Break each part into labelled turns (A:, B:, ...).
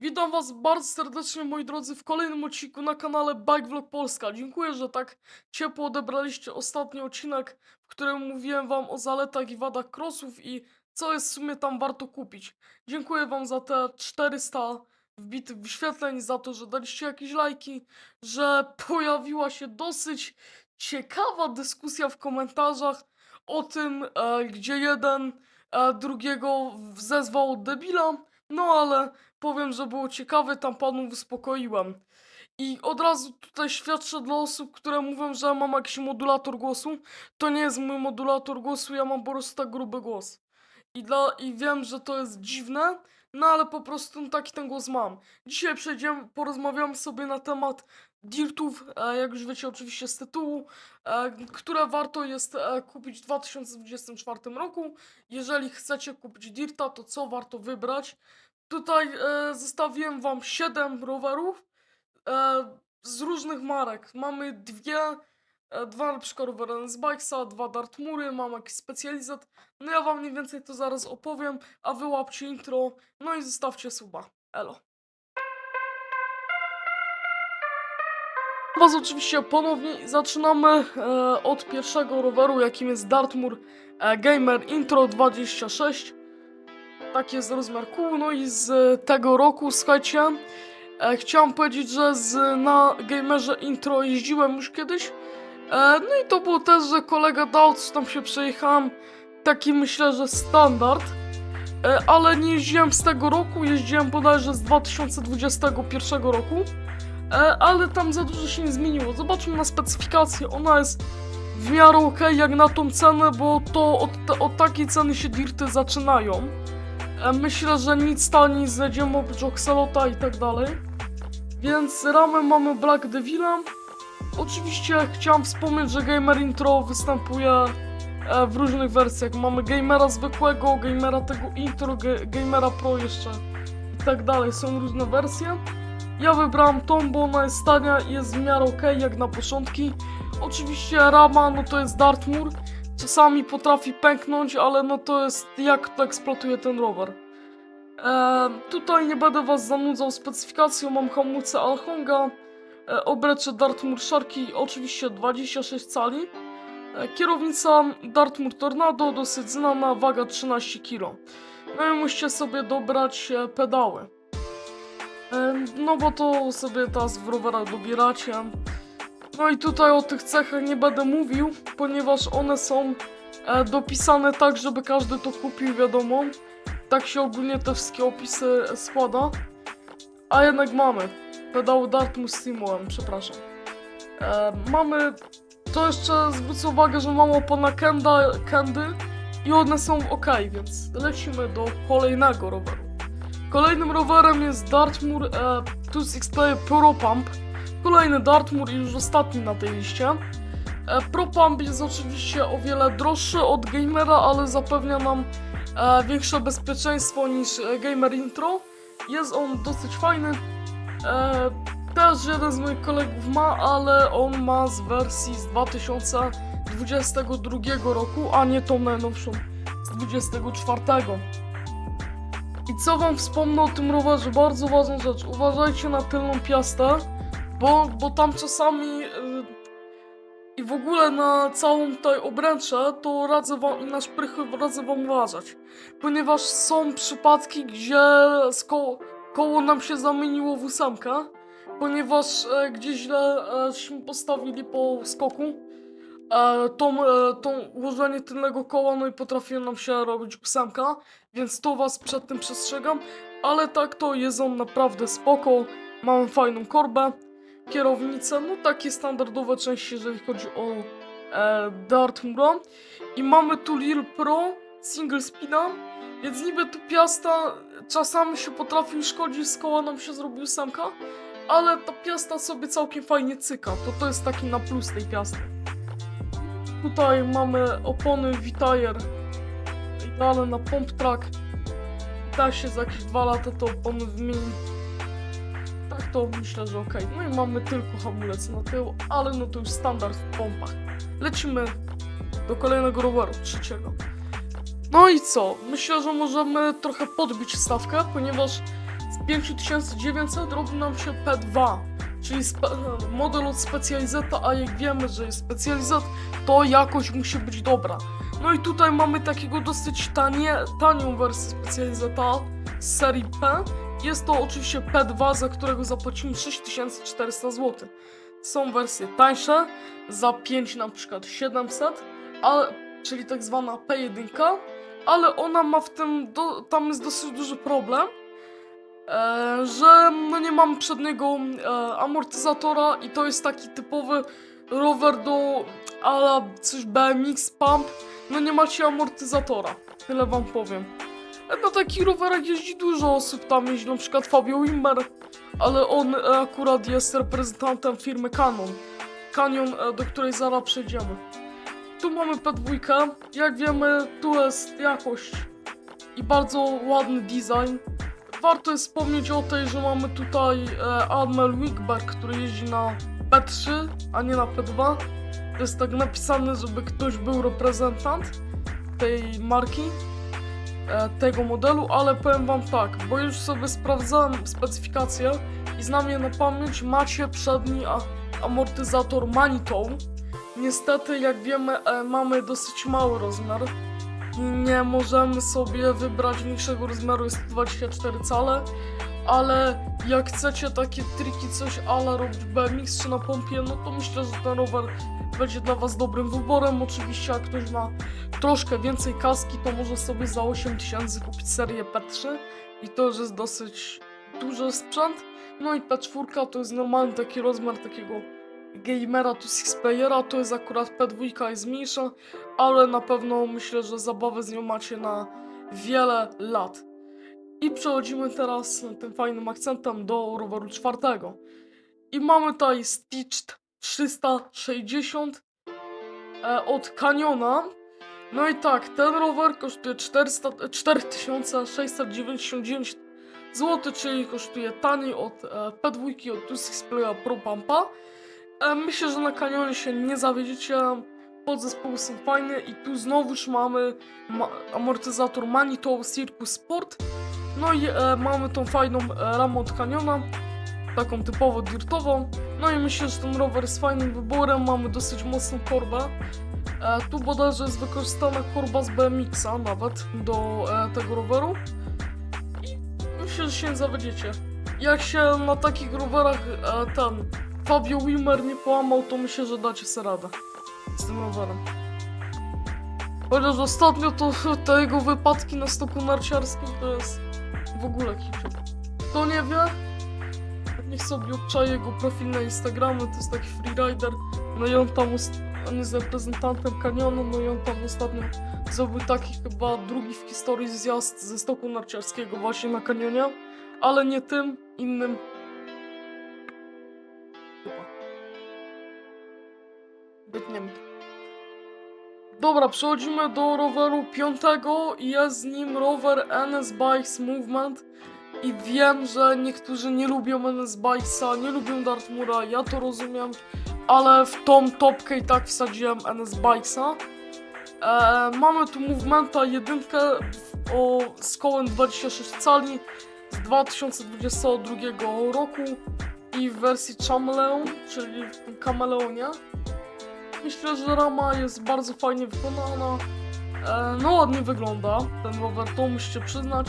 A: Witam was bardzo serdecznie moi drodzy w kolejnym odcinku na kanale Bike Vlog Polska. Dziękuję, że tak ciepło odebraliście ostatni odcinek, w którym mówiłem wam o zaletach i wadach crossów i co jest w sumie tam warto kupić. Dziękuję wam za te 400 wbitych wyświetleń, za to, że daliście jakieś lajki, że pojawiła się dosyć ciekawa dyskusja w komentarzach o tym, e, gdzie jeden e, drugiego wzezwał od debila, no ale powiem, że było ciekawe, tam panów uspokoiłem. I od razu tutaj świadczę dla osób, które mówią, że mam jakiś modulator głosu. To nie jest mój modulator głosu, ja mam po prostu tak gruby głos. I, dla, I wiem, że to jest dziwne, no ale po prostu taki ten głos mam. Dzisiaj przejdziemy, porozmawiamy sobie na temat dirtów, e, jak już wiecie oczywiście z tytułu, e, które warto jest e, kupić w 2024 roku. Jeżeli chcecie kupić dirta, to co warto wybrać? Tutaj e, zostawiłem wam 7 rowerów e, z różnych marek. Mamy dwie, e, dwa na przykład rowery z Bikesa, dwa Dartmury, mam jakiś specjalizat. No ja wam mniej więcej to zaraz opowiem, a wy łapcie intro, no i zostawcie suba. Elo. Was oczywiście ponownie zaczynamy e, od pierwszego roweru, jakim jest Dartmoor e, Gamer Intro 26 taki jest rozmiar kół, no i z tego roku, słuchajcie, e, chciałam powiedzieć, że z, na gamerze intro jeździłem już kiedyś, e, no i to było też, że kolega dał, coś tam się przejechałem, taki myślę, że standard, e, ale nie jeździłem z tego roku, jeździłem bodajże z 2021 roku, e, ale tam za dużo się nie zmieniło, zobaczmy na specyfikację, ona jest w miarę ok jak na tą cenę, bo to od, od takiej ceny się dirty zaczynają. E, Myślę, że nic taniej nie znajdziemy oprócz Oxalota i tak dalej. Więc ramę mamy Black Devila. Oczywiście chciałam wspomnieć, że Gamer Intro występuje e, w różnych wersjach. Mamy Gamera zwykłego, Gamera tego Intro, Gamera Pro jeszcze i tak dalej. Są różne wersje. Ja wybrałam tą, bo ona jest tania i jest w miarę ok jak na początki. Oczywiście rama, no to jest Dartmoor. Czasami potrafi pęknąć, ale no to jest jak to eksploatuje ten rower. E, tutaj nie będę was zanudzał specyfikacją, mam hamulce Alhonga, e, obrecze Dartmoor Sharky, oczywiście 26 cali. E, kierownica Dartmoor Tornado, dosyć znana, waga 13 kg. No i musicie sobie dobrać e, pedały. E, no bo to sobie teraz w rowerach dobieracie. No i tutaj o tych cechach nie będę mówił, ponieważ one są e, dopisane tak, żeby każdy to kupił, wiadomo. Tak się ogólnie te wszystkie opisy składa. A jednak mamy. Pedał Dartmouth Steamworm, przepraszam. E, mamy... To jeszcze zwrócę uwagę, że mamy opona Kenda, Kendy i one są ok, więc lecimy do kolejnego roweru. Kolejnym rowerem jest Dartmoor e, Tools X-Player Pro Pump. Kolejny Dartmoor i już ostatni na tej liście. E, jest oczywiście o wiele droższy od Gamera, ale zapewnia nam e, większe bezpieczeństwo niż e, Gamer Intro. Jest on dosyć fajny. E, też jeden z moich kolegów ma, ale on ma z wersji z 2022 roku, a nie tą najnowszą z 2024. I co wam wspomnę o tym rowerze? Bardzo ważna rzecz. Uważajcie na tylną piastę, bo, bo tam czasami yy, i w ogóle na całą tutaj obręczę, to radzę wam na szprychy radzę wam uważać. Ponieważ są przypadki, gdzie z ko koło nam się zamieniło w ósemkę, ponieważ e, gdzieś źle eśmy postawili po skoku e, tą, e, tą ułożenie tylnego koła, no i potrafiło nam się robić ósemka, więc to was przed tym przestrzegam, ale tak to jest on naprawdę spoko, mamy fajną korbę, kierownicę, no takie standardowe części, jeżeli chodzi o e, Dartmoora. I mamy tu Lil Pro Single Spina, więc niby tu piasta czasami się potrafi szkodzić, z koła nam się zrobił ósemka, ale ta piasta sobie całkiem fajnie cyka, to to jest taki na plus tej piasty. Tutaj mamy opony Vitayer idealne na pump track. Też się za jakieś dwa lata to opony wymieni. Tak to myślę, że ok. No i mamy tylko hamulec na tył, ale no to już standard w pompach. Lecimy do kolejnego roweru, trzeciego. No i co? Myślę, że możemy trochę podbić stawkę, ponieważ w 5900 robi nam się P2, czyli model od Specializeta, a jak wiemy, że jest Specializet, to jakość musi być dobra. No i tutaj mamy takiego dosyć tanie, tanią wersję Specializeta z serii P. Jest to oczywiście P2, za którego zapłacimy 6400 zł. Są wersje tańsze, za 5 na przykład 700, ale, czyli tak zwana P1, ale ona ma w tym, do, tam jest dosyć duży problem, e, że no nie mam przedniego e, amortyzatora i to jest taki typowy rower do ala coś BMX Pump, no nie macie amortyzatora, tyle wam powiem. E, Na takich rowerach jeździ dużo osób, tam jeździ na przykład Fabio Wimmer, ale on e, akurat jest reprezentantem firmy Canon. Canyon, e, do której zaraz przejdziemy. Tu mamy P2, jak wiemy, tu jest jakość i bardzo ładny design. Warto jest wspomnieć o tej, że mamy tutaj Admiral Wigberg, który jeździ na P3, a nie na P2. To jest tak napisane, żeby ktoś był reprezentant tej marki, tego modelu, ale powiem wam tak, bo już sobie sprawdzałem specyfikację i znam je na pamięć, macie przedni amortyzator Manitow. Niestety, jak wiemy, e, mamy dosyć mały rozmiar nie możemy sobie wybrać większego rozmiaru, jest to 24 cale, ale jak chcecie takie triki, coś ala robić BMX czy na pompie, no to myślę, że ten rower będzie dla was dobrym wyborem. Oczywiście, jak ktoś ma troszkę więcej kaski, to może sobie za 8000 kupić serię P3 i to już jest dosyć duży sprzęt. No i P4 to jest normalny taki rozmiar takiego gamera tu sixplayera, to jest akurat P2 jest mniejsza, ale na pewno myślę, że zabawę z nią macie na wiele lat. I przechodzimy teraz tym fajnym akcentem do roweru czwartego. I mamy tutaj Stitched 360 e, od Caniona. No i tak, ten rower kosztuje 400, 4699 zł, czyli kosztuje taniej od e, P2 od Tusixplaya Pro Pumpa. E, myślę, że na kanionie się nie zawiedziecie. Podzespoły są fajne i tu znowuż mamy ma amortyzator Manitow Circus Sport. No i e, mamy tą fajną e, ramę od kaniona, taką typowo dirtową. No i myślę, że ten rower jest fajnym wyborem, mamy dosyć mocną korbę. E, tu bodajże jest wykorzystana korba z BMX-a nawet do e, tego roweru. I myślę, że się nie zawiedziecie. Jak się na takich rowerach e, ten Fabio Wimmer nie połamał, to myślę, że dacie sobie radę z tym rowerem. Chociaż ostatnio to te jego wypadki na stoku narciarskim to jest w ogóle kipio. Kto nie wie, niech sobie obczaje jego profil na Instagramie, to jest taki freerider. No i on tam, on jest reprezentantem kanionu, no i on tam ostatnio zrobił taki chyba drugi w historii zjazd ze stoku narciarskiego właśnie na kanionie, ale nie tym, innym. Bytniem. Dobra, przechodzimy do roweru piątego i jest z nim rower NS Bikes Movement. I wiem, że niektórzy nie lubią NS Bikesa, nie lubią Dartmura, ja to rozumiem, ale w tą topkę i tak wsadziłem NS Bikesa. E, mamy tu Movementa jedynkę o, z kołem 26 cali z 2022 roku i w wersji Chameleon, czyli w kameleonie. Myślę, że rama jest bardzo fajnie wykonana. E, no ładnie wygląda ten rower, to musicie przyznać.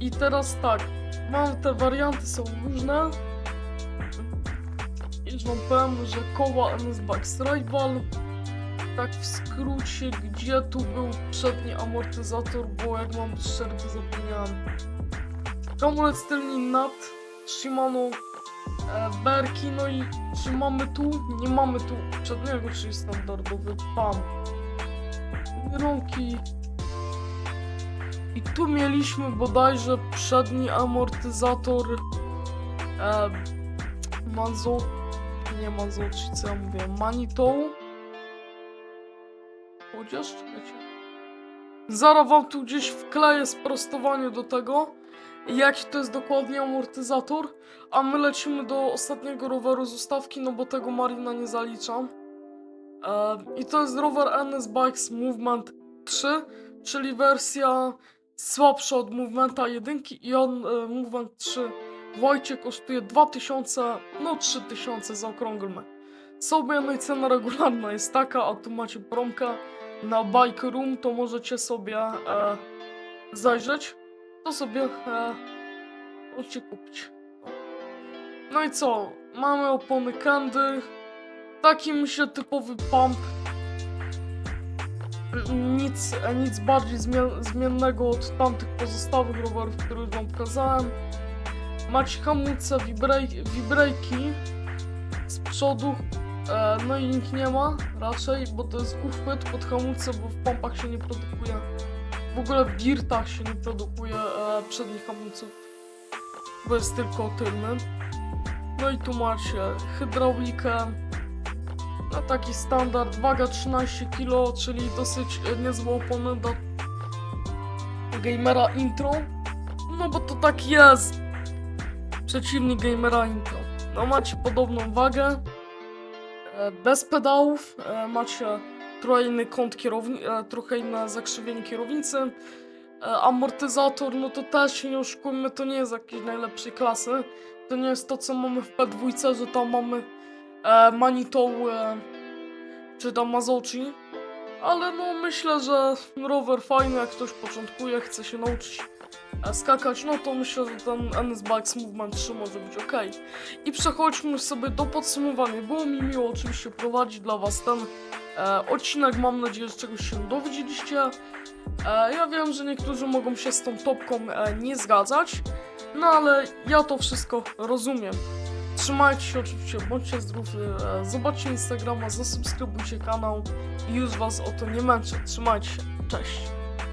A: I teraz tak, mam te warianty są różne. Już wam powiem, że koła NS Bikes Rival. Tak w skrócie, gdzie tu był przedni amortyzator, bo jak mam być szczery, to zapomniałem. Hamulec tylny NAT, Shimano e, Berki, no i czy mamy tu? Nie mamy tu przedniego, czyli standardowy PAM. Rąki. I tu mieliśmy bodajże przedni amortyzator e, Manzo, nie Manzo, czy co ja mówię, Manitow. Chociaż, czekajcie. Zaraz wam tu gdzieś wkleję sprostowanie do tego, jaki to jest dokładnie amortyzator, a my lecimy do ostatniego roweru z ustawki, no bo tego Marina nie zaliczam. E, I to jest rower NS Bikes Movement 3, czyli wersja słabszy od Movementa 1 i on, e, Movement 3 w Wojcie kosztuje 2000, no 3000 zaokrąglmy. Sobie, no i cena regularna jest taka, a tu macie promkę na Bike Room, to możecie sobie e, zajrzeć, to sobie e, możecie kupić. No i co? Mamy opony Candy. Taki myślę typowy pump. Nic, nic bardziej zmien, zmiennego od tamtych pozostałych rowerów, które już wam pokazałem. Macie hamulce, vibrej- vibrejki z przodu, e, no i ich nie ma raczej, bo to jest uchwyt pod hamulce, bo w pompach się nie produkuje. W ogóle w dirtach się nie produkuje e, przednich hamulców, bo jest tylko tylny. No i tu macie hydraulikę. No taki standard, waga 13 kg, czyli dosyć e, niezłe opony do gamera intro. No bo to tak jest. Przeciwnik gamera intro. No macie podobną wagę. e, Bez pedałów. e, Macie trochę inny kąt kierowni, e, trochę inne zakrzywienie kierownicy. Amortyzator, no to też się nie oszukujmy, to nie jest jakiejś najlepszej klasy. To nie jest to, co mamy w P2, że tam mamy e, e, czy tam Mazochi. Ale no myślę, że rower fajny, jak ktoś początkuje, chce się nauczyć e, skakać, no to myślę, że ten NS Bikes Movement 3 może być ok. I przechodźmy sobie do podsumowania. Było mi miło oczywiście prowadzić dla Was ten e, odcinek. Mam nadzieję, że czegoś się dowiedzieliście. E, ja wiem, że niektórzy mogą się z tą topką e, nie zgadzać, no ale ja to wszystko rozumiem. Trzymajcie się oczywiście, bądźcie zdrowi, e, zobaczcie Instagrama, zasubskrybujcie kanał i już Was o to nie męczę. Trzymajcie się, cześć!